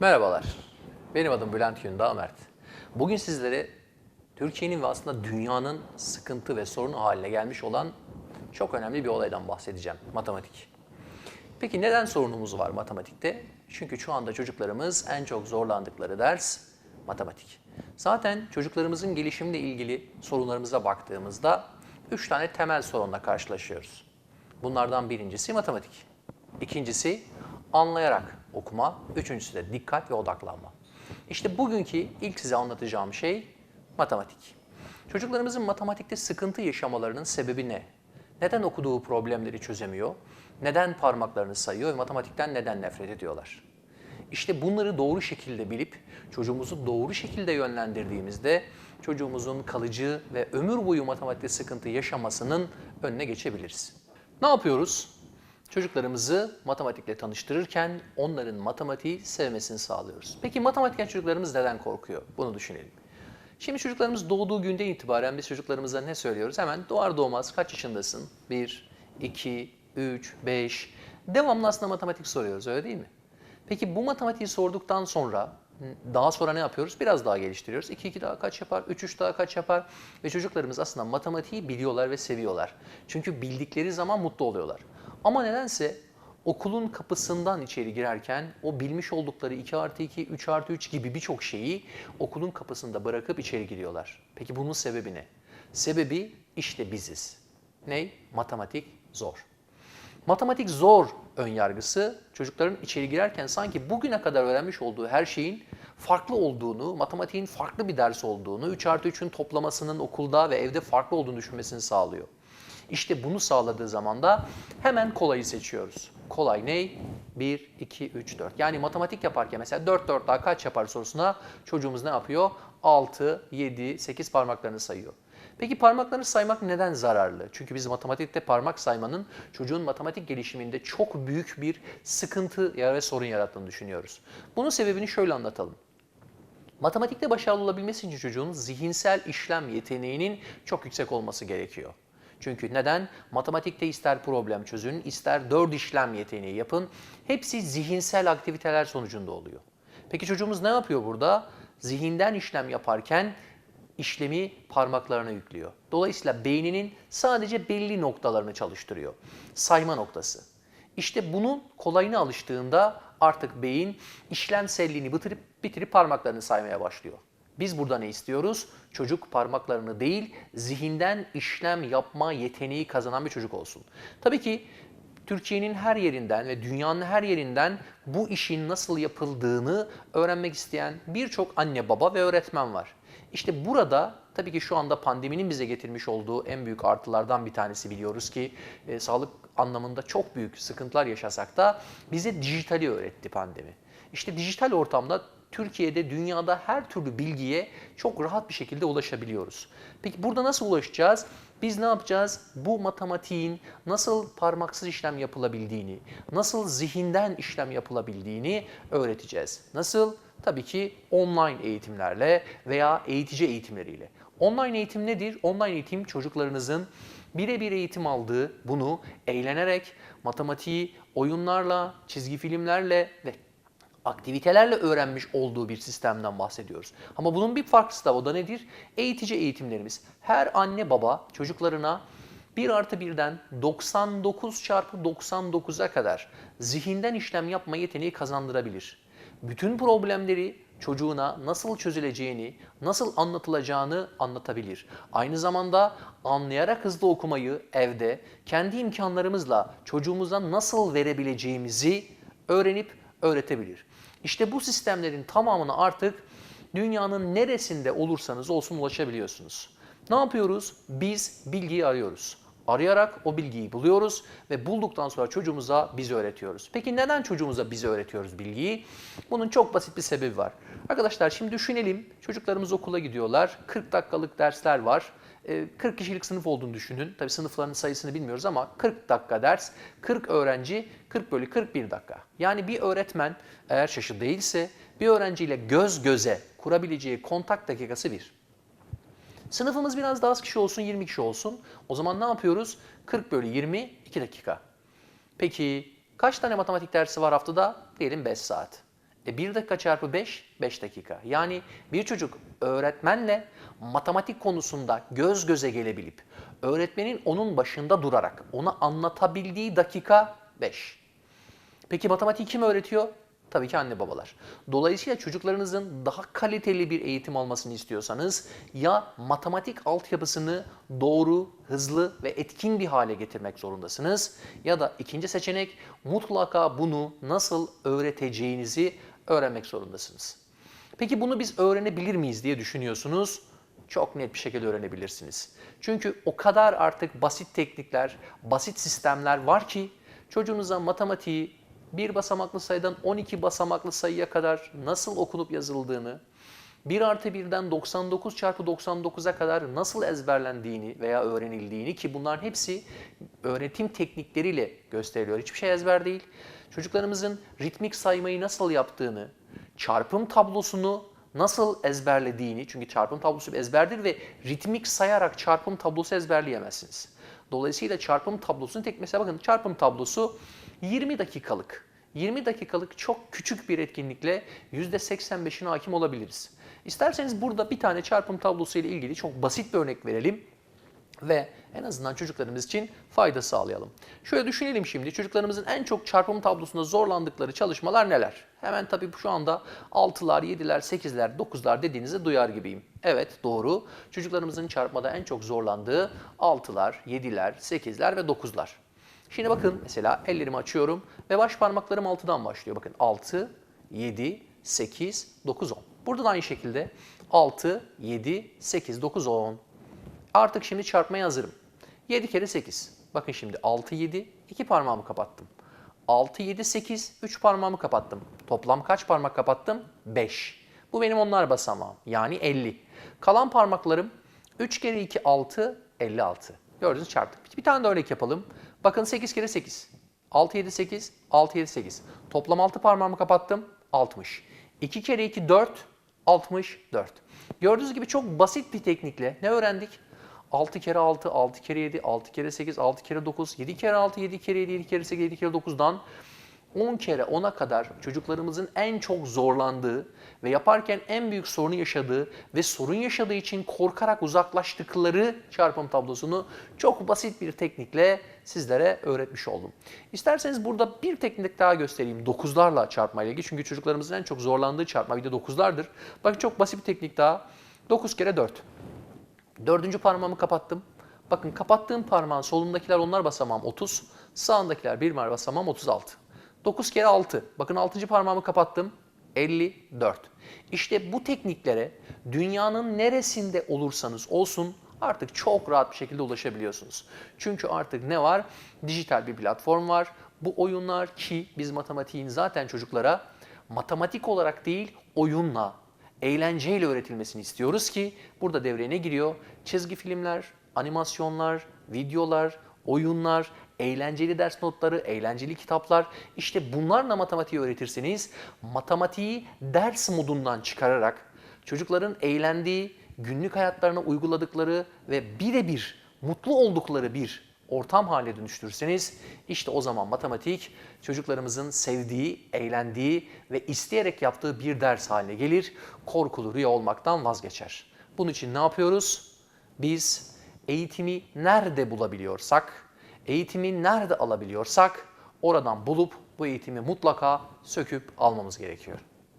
Merhabalar. Benim adım Bülent Yundağ Mert. Bugün sizlere Türkiye'nin ve aslında dünyanın sıkıntı ve sorunu haline gelmiş olan çok önemli bir olaydan bahsedeceğim. Matematik. Peki neden sorunumuz var matematikte? Çünkü şu anda çocuklarımız en çok zorlandıkları ders matematik. Zaten çocuklarımızın gelişimiyle ilgili sorunlarımıza baktığımızda üç tane temel sorunla karşılaşıyoruz. Bunlardan birincisi matematik. İkincisi anlayarak okuma. Üçüncüsü de dikkat ve odaklanma. İşte bugünkü ilk size anlatacağım şey matematik. Çocuklarımızın matematikte sıkıntı yaşamalarının sebebi ne? Neden okuduğu problemleri çözemiyor? Neden parmaklarını sayıyor ve matematikten neden nefret ediyorlar? İşte bunları doğru şekilde bilip çocuğumuzu doğru şekilde yönlendirdiğimizde çocuğumuzun kalıcı ve ömür boyu matematikte sıkıntı yaşamasının önüne geçebiliriz. Ne yapıyoruz? Çocuklarımızı matematikle tanıştırırken onların matematiği sevmesini sağlıyoruz. Peki matematikten çocuklarımız neden korkuyor? Bunu düşünelim. Şimdi çocuklarımız doğduğu günden itibaren biz çocuklarımıza ne söylüyoruz? Hemen doğar doğmaz kaç yaşındasın? 1, 2, 3, 5. Devamlı aslında matematik soruyoruz öyle değil mi? Peki bu matematiği sorduktan sonra daha sonra ne yapıyoruz? Biraz daha geliştiriyoruz. 2 2 daha kaç yapar? 3 3 daha kaç yapar? Ve çocuklarımız aslında matematiği biliyorlar ve seviyorlar. Çünkü bildikleri zaman mutlu oluyorlar. Ama nedense okulun kapısından içeri girerken o bilmiş oldukları 2 artı 2, 3 artı 3 gibi birçok şeyi okulun kapısında bırakıp içeri giriyorlar. Peki bunun sebebi ne? Sebebi işte biziz. Ney? Matematik zor. Matematik zor ön yargısı çocukların içeri girerken sanki bugüne kadar öğrenmiş olduğu her şeyin farklı olduğunu, matematiğin farklı bir ders olduğunu, 3 artı 3'ün toplamasının okulda ve evde farklı olduğunu düşünmesini sağlıyor. İşte bunu sağladığı zaman da hemen kolayı seçiyoruz. Kolay ne? 1, 2, 3, 4. Yani matematik yaparken mesela 4, 4 daha kaç yapar sorusuna çocuğumuz ne yapıyor? 6, 7, 8 parmaklarını sayıyor. Peki parmaklarını saymak neden zararlı? Çünkü biz matematikte parmak saymanın çocuğun matematik gelişiminde çok büyük bir sıkıntı ve sorun yarattığını düşünüyoruz. Bunun sebebini şöyle anlatalım. Matematikte başarılı olabilmesi için çocuğun zihinsel işlem yeteneğinin çok yüksek olması gerekiyor. Çünkü neden? Matematikte ister problem çözün, ister dört işlem yeteneği yapın. Hepsi zihinsel aktiviteler sonucunda oluyor. Peki çocuğumuz ne yapıyor burada? Zihinden işlem yaparken işlemi parmaklarına yüklüyor. Dolayısıyla beyninin sadece belli noktalarını çalıştırıyor. Sayma noktası. İşte bunun kolayına alıştığında artık beyin işlemselliğini bitirip, bitirip parmaklarını saymaya başlıyor. Biz burada ne istiyoruz? Çocuk parmaklarını değil, zihinden işlem yapma yeteneği kazanan bir çocuk olsun. Tabii ki Türkiye'nin her yerinden ve dünyanın her yerinden bu işin nasıl yapıldığını öğrenmek isteyen birçok anne baba ve öğretmen var. İşte burada tabii ki şu anda pandeminin bize getirmiş olduğu en büyük artılardan bir tanesi biliyoruz ki e, sağlık anlamında çok büyük sıkıntılar yaşasak da bize dijitali öğretti pandemi. İşte dijital ortamda Türkiye'de, dünyada her türlü bilgiye çok rahat bir şekilde ulaşabiliyoruz. Peki burada nasıl ulaşacağız? Biz ne yapacağız? Bu matematiğin nasıl parmaksız işlem yapılabildiğini, nasıl zihinden işlem yapılabildiğini öğreteceğiz. Nasıl? Tabii ki online eğitimlerle veya eğitici eğitimleriyle. Online eğitim nedir? Online eğitim çocuklarınızın birebir eğitim aldığı, bunu eğlenerek, matematiği oyunlarla, çizgi filmlerle ve aktivitelerle öğrenmiş olduğu bir sistemden bahsediyoruz. Ama bunun bir farklısı da o da nedir? Eğitici eğitimlerimiz. Her anne baba çocuklarına 1 artı 1'den 99 çarpı 99'a kadar zihinden işlem yapma yeteneği kazandırabilir. Bütün problemleri çocuğuna nasıl çözüleceğini, nasıl anlatılacağını anlatabilir. Aynı zamanda anlayarak hızlı okumayı evde kendi imkanlarımızla çocuğumuza nasıl verebileceğimizi öğrenip öğretebilir. İşte bu sistemlerin tamamını artık dünyanın neresinde olursanız olsun ulaşabiliyorsunuz. Ne yapıyoruz? Biz bilgiyi arıyoruz. Arayarak o bilgiyi buluyoruz ve bulduktan sonra çocuğumuza biz öğretiyoruz. Peki neden çocuğumuza biz öğretiyoruz bilgiyi? Bunun çok basit bir sebebi var. Arkadaşlar şimdi düşünelim. Çocuklarımız okula gidiyorlar. 40 dakikalık dersler var. 40 kişilik sınıf olduğunu düşünün. Tabii sınıfların sayısını bilmiyoruz ama 40 dakika ders, 40 öğrenci, 40 bölü 41 dakika. Yani bir öğretmen eğer şaşı değilse bir öğrenciyle göz göze kurabileceği kontak dakikası bir. Sınıfımız biraz daha az kişi olsun, 20 kişi olsun. O zaman ne yapıyoruz? 40 bölü 20, 2 dakika. Peki kaç tane matematik dersi var haftada? Diyelim 5 saat. E 1 dakika çarpı 5, 5 dakika. Yani bir çocuk öğretmenle matematik konusunda göz göze gelebilip, öğretmenin onun başında durarak ona anlatabildiği dakika 5. Peki matematik kim öğretiyor? Tabii ki anne babalar. Dolayısıyla çocuklarınızın daha kaliteli bir eğitim almasını istiyorsanız ya matematik altyapısını doğru, hızlı ve etkin bir hale getirmek zorundasınız ya da ikinci seçenek mutlaka bunu nasıl öğreteceğinizi öğrenmek zorundasınız. Peki bunu biz öğrenebilir miyiz diye düşünüyorsunuz. Çok net bir şekilde öğrenebilirsiniz. Çünkü o kadar artık basit teknikler, basit sistemler var ki çocuğunuza matematiği bir basamaklı sayıdan 12 basamaklı sayıya kadar nasıl okunup yazıldığını, 1 artı 1'den 99 çarpı 99'a kadar nasıl ezberlendiğini veya öğrenildiğini ki bunların hepsi öğretim teknikleriyle gösteriliyor. Hiçbir şey ezber değil. Çocuklarımızın ritmik saymayı nasıl yaptığını, çarpım tablosunu nasıl ezberlediğini, çünkü çarpım tablosu bir ezberdir ve ritmik sayarak çarpım tablosu ezberleyemezsiniz. Dolayısıyla çarpım tablosunu tek mesela bakın çarpım tablosu 20 dakikalık. 20 dakikalık çok küçük bir etkinlikle %85'ine hakim olabiliriz. İsterseniz burada bir tane çarpım tablosu ile ilgili çok basit bir örnek verelim ve en azından çocuklarımız için fayda sağlayalım. Şöyle düşünelim şimdi çocuklarımızın en çok çarpım tablosunda zorlandıkları çalışmalar neler? Hemen tabii şu anda 6'lar, 7'ler, 8'ler, 9'lar dediğinizi duyar gibiyim. Evet doğru. Çocuklarımızın çarpmada en çok zorlandığı 6'lar, 7'ler, 8'ler ve 9'lar. Şimdi bakın mesela ellerimi açıyorum ve baş parmaklarım 6'dan başlıyor. Bakın 6, 7, 8, 9, 10. Burada da aynı şekilde 6, 7, 8, 9, 10. Artık şimdi çarpmaya hazırım. 7 kere 8. Bakın şimdi 6, 7, 2 parmağımı kapattım. 6, 7, 8, 3 parmağımı kapattım. Toplam kaç parmak kapattım? 5. Bu benim onlar basamağım. Yani 50. Kalan parmaklarım 3 kere 2, 6, 56. Gördünüz çarptık. Bir tane de örnek yapalım. Bakın 8 kere 8. 6, 7, 8, 6, 7, 8. Toplam 6 parmağımı kapattım. 60. 2 kere 2, 4, 64. Gördüğünüz gibi çok basit bir teknikle ne öğrendik? 6 kere 6, 6 kere 7, 6 kere 8, 6 kere 9, 7 kere 6, 7 kere 7, 7 kere 8, 7 kere 9'dan 10 kere 10'a kadar çocuklarımızın en çok zorlandığı ve yaparken en büyük sorunu yaşadığı ve sorun yaşadığı için korkarak uzaklaştıkları çarpım tablosunu çok basit bir teknikle sizlere öğretmiş oldum. İsterseniz burada bir teknik daha göstereyim 9'larla çarpma ile ilgili. Çünkü çocuklarımızın en çok zorlandığı çarpma bir de 9'lardır. Bakın çok basit bir teknik daha. 9 kere 4. Dördüncü parmağımı kapattım. Bakın kapattığım parmağın solundakiler onlar basamağım 30. Sağındakiler bir basamağım 36. 9 kere 6. Bakın 6. parmağımı kapattım. 54. İşte bu tekniklere dünyanın neresinde olursanız olsun artık çok rahat bir şekilde ulaşabiliyorsunuz. Çünkü artık ne var? Dijital bir platform var. Bu oyunlar ki biz matematiğin zaten çocuklara matematik olarak değil oyunla, eğlenceyle öğretilmesini istiyoruz ki burada devreye ne giriyor? Çizgi filmler, animasyonlar, videolar, oyunlar, eğlenceli ders notları, eğlenceli kitaplar. İşte bunlarla matematiği öğretirseniz matematiği ders modundan çıkararak çocukların eğlendiği, günlük hayatlarına uyguladıkları ve birebir mutlu oldukları bir ortam haline dönüştürürseniz işte o zaman matematik çocuklarımızın sevdiği, eğlendiği ve isteyerek yaptığı bir ders haline gelir. Korkulu rüya olmaktan vazgeçer. Bunun için ne yapıyoruz? Biz eğitimi nerede bulabiliyorsak, eğitimi nerede alabiliyorsak oradan bulup bu eğitimi mutlaka söküp almamız gerekiyor.